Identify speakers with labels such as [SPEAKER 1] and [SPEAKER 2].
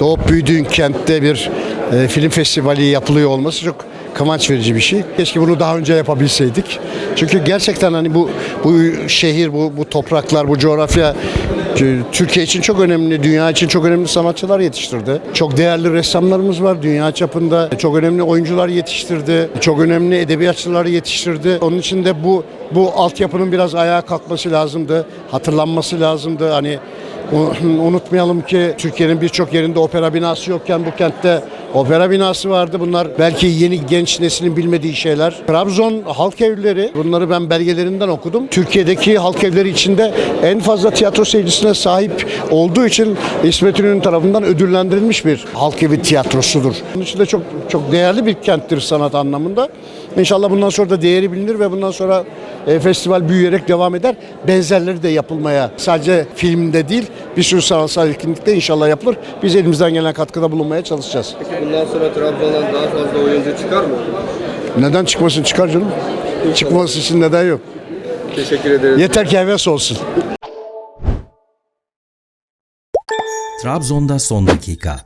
[SPEAKER 1] doğup büyüdüğün kentte bir e, film festivali yapılıyor olması çok kıvanç verici bir şey. Keşke bunu daha önce yapabilseydik. Çünkü gerçekten hani bu bu şehir, bu bu topraklar, bu coğrafya e, Türkiye için çok önemli, dünya için çok önemli sanatçılar yetiştirdi. Çok değerli ressamlarımız var dünya çapında. Çok önemli oyuncular yetiştirdi. Çok önemli edebiyatçılar yetiştirdi. Onun için de bu bu altyapının biraz ayağa kalkması lazımdı. Hatırlanması lazımdı. Hani unutmayalım ki Türkiye'nin birçok yerinde opera binası yokken bu kentte opera binası vardı. Bunlar belki yeni genç neslin bilmediği şeyler. Trabzon halk evleri bunları ben belgelerinden okudum. Türkiye'deki halk evleri içinde en fazla tiyatro seyircisine sahip olduğu için İsmet İnönü tarafından ödüllendirilmiş bir halk evi tiyatrosudur. Bunun için de çok çok değerli bir kenttir sanat anlamında. İnşallah bundan sonra da değeri bilinir ve bundan sonra e, festival büyüyerek devam eder. Benzerleri de yapılmaya sadece filmde değil bir sürü sanatsal etkinlikte inşallah yapılır. Biz elimizden gelen katkıda bulunmaya çalışacağız.
[SPEAKER 2] Peki bundan sonra Trabzon'dan daha fazla oyuncu çıkar mı?
[SPEAKER 1] Neden çıkmasın çıkar canım. Çıkması için neden yok.
[SPEAKER 2] Teşekkür ederiz.
[SPEAKER 1] Yeter ki heves olsun.
[SPEAKER 3] Trabzon'da son dakika.